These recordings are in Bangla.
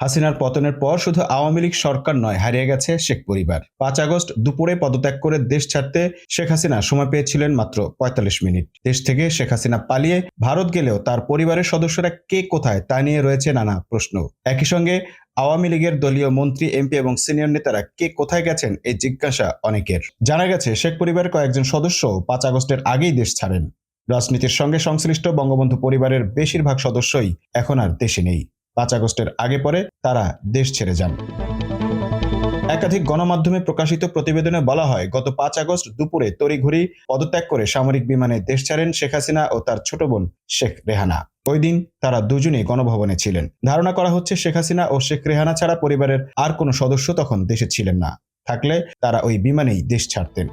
হাসিনার পতনের পর শুধু আওয়ামী লীগ সরকার নয়, হারিয়ে গেছে শেখ পরিবার। পাঁচ আগস্ট দুপুরে পদত্যাগ করে দেশ ছাড়তে শেখ হাসিনা সময় পেয়েছিলেন মাত্র পঁয়তাল্লিশ মিনিট। দেশ থেকে শেখ হাসিনা পালিয়ে ভারত গেলেও তার পরিবারের সদস্যরা কে কোথায় তা নিয়ে রয়েছে নানা প্রশ্ন। একই সঙ্গে আওয়ামী লীগের দলীয় মন্ত্রী, এমপি এবং সিনিয়র নেতারা কে কোথায় গেছেন এই জিজ্ঞাসা অনেকের। জানা গেছে, শেখ পরিবারের কয়েকজন সদস্য পাঁচ আগস্টের আগেই দেশ ছাড়েন। রাজনীতির সঙ্গে সংশ্লিষ্ট বঙ্গবন্ধু পরিবারের বেশিরভাগ সদস্যই এখন আর দেশে নেই। পাঁচ আগস্টের আগে পরে তারা দেশ ছেড়ে যান। একাধিক গণমাধ্যমে প্রকাশিত প্রতিবেদনে বলা হয়, গত পাঁচ আগস্ট দুপুরে তড়িঘড়ি পদত্যাগ করে সামরিক বিমানে দেশ ছাড়েন শেখ হাসিনা ও তার ছোট বোন শেখ রেহানা। ওই দিন তারা দুজনেই গণভবনে ছিলেন। ধারণা করা হচ্ছে শেখ হাসিনা ও শেখ রেহানা ছাড়া পরিবারের আর কোনো সদস্য তখন দেশে ছিলেন না। থাকলে তারা ওই বিমানেই দেশ ছাড়তেন।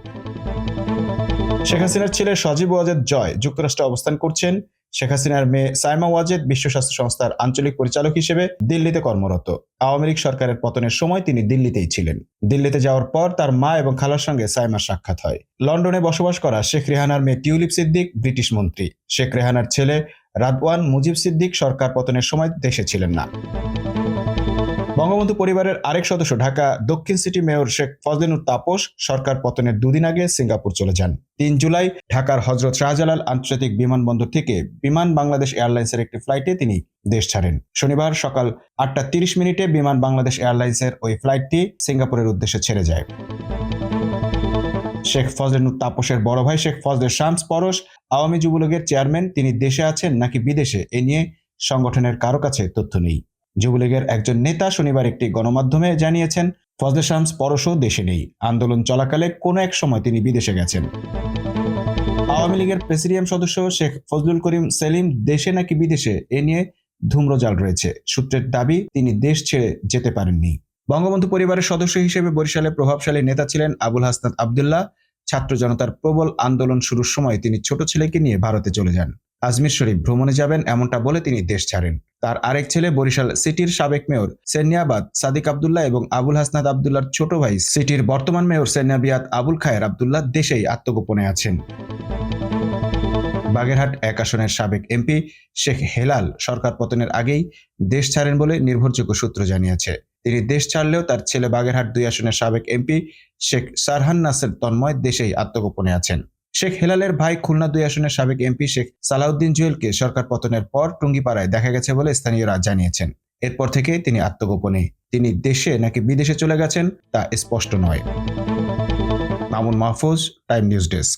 শেখ হাসিনার ছেলে সজীব ওয়াজেদ জয় যুক্তরাষ্ট্রে অবস্থান করছেন। শেখ হাসিনার মেয়ে সাইমা ওয়াজেদ বিশ্ব স্বাস্থ্য সংস্থার আঞ্চলিক পরিচালক হিসেবে দিল্লিতে কর্মরত। আওয়ামী লীগ সরকারের পতনের সময় তিনি দিল্লিতেই ছিলেন। দিল্লিতে যাওয়ার পর তার মা এবং খালার সঙ্গে সাইমার সাক্ষাৎ হয়। লন্ডনে বসবাস করা শেখ রেহানার মেয়ে টিউলিপ সিদ্দিক ব্রিটিশ মন্ত্রী। শেখ রেহানার ছেলে রাদওয়ান মুজিব সিদ্দিক সরকার পতনের সময় দেশে ছিলেন না। বঙ্গবন্ধু পরিবারের আরেক সদস্য ঢাকা দক্ষিণ সিটি মেয়র শেখ ফজলিনুর তাপস সরকার পতনের দুদিন আগে সিঙ্গাপুর চলে যান। তিন জুলাই ঢাকার হজরত শাহজালাল আন্তর্জাতিক বিমানবন্দর থেকে বিমান বাংলাদেশ এয়ারলাইন্সের একটি ফ্লাইটে তিনি দেশ ছাড়েন। শনিবার সকাল আটটা তিরিশ মিনিটে বিমান বাংলাদেশ এয়ারলাইন্সের ওই ফ্লাইটটি সিঙ্গাপুরের উদ্দেশ্যে ছেড়ে যায়। শেখ ফজলিনুর তাপসের বড় ভাই শেখ ফজলে শামস পরশ, আওয়ামী যুবলীগের চেয়ারম্যান, তিনি দেশে আছেন নাকি বিদেশে? এ নিয়ে সংগঠনের কারও কাছে তথ্য নেই। যুবলীগের একজন নেতা শনিবার একটি গণমাধ্যমে জানিয়েছেন, ফজলে শামস পরশও দেশে নেই। আন্দোলন চলাকালে কোনো এক সময় তিনি বিদেশে গেছেন। আওয়ামী লীগের প্রেসিডিয়াম সদস্য শেখ ফজলুল করিম সেলিম দেশে নাকি বিদেশে, এ নিয়ে ধূম্রজাল রয়েছে। সূত্রের দাবি, তিনি দেশ ছেড়ে যেতে পারেননি। বঙ্গবন্ধু পরিবারের সদস্য হিসেবে বরিশালে প্রভাবশালী নেতা ছিলেন আবুল হাসনাত আবদুল্লাহ। ছাত্র জনতার প্রবল আন্দোলন শুরুর সময় তিনি ছোট ছেলেকে নিয়ে ভারতে চলে যান। আজমির শরীফ ভ্রমণে যাবেন এমনটা বলে তিনি দেশ ছাড়েন। তার আরেক ছেলে বরিশাল সিটির সাবেক মেয়র সেনিয়াবাদ সাদিক আবদুল্লাহ এবং আবুল হাসনাত আবদুল্লাহর ছোট ভাই সিটির বর্তমান মেয়র সেনিয়াবিয়াত আবুল খায়ের আবদুল্লাহ দেশেই আত্মগোপনে আছেন। বাগেরহাট এক আসনের সাবেক এমপি শেখ হেলাল সরকার পতনের আগেই দেশ ছাড়েন বলে নির্ভরযোগ্য সূত্র জানিয়েছে। তিনি দেশ ছাড়লেও তার ছেলে বাগেরহাট দুই আসনের সাবেক এমপি শেখ সারহান নাসের তন্ময় দেশেই আত্মগোপনে আছেন। শেখ হেলালের ভাই খুলনা দুই আসনের সাবেক এমপি শেখ সালাউদ্দিন জুয়েলকে সরকার পতনের পর টুঙ্গিপাড়ায় দেখা গেছে বলে স্থানীয়রা জানিয়েছেন। এরপর থেকে তিনি আত্মগোপনে। তিনি দেশে নাকি বিদেশে চলে গেছেন তা স্পষ্ট নয়। Mamun Mahfuz time news desk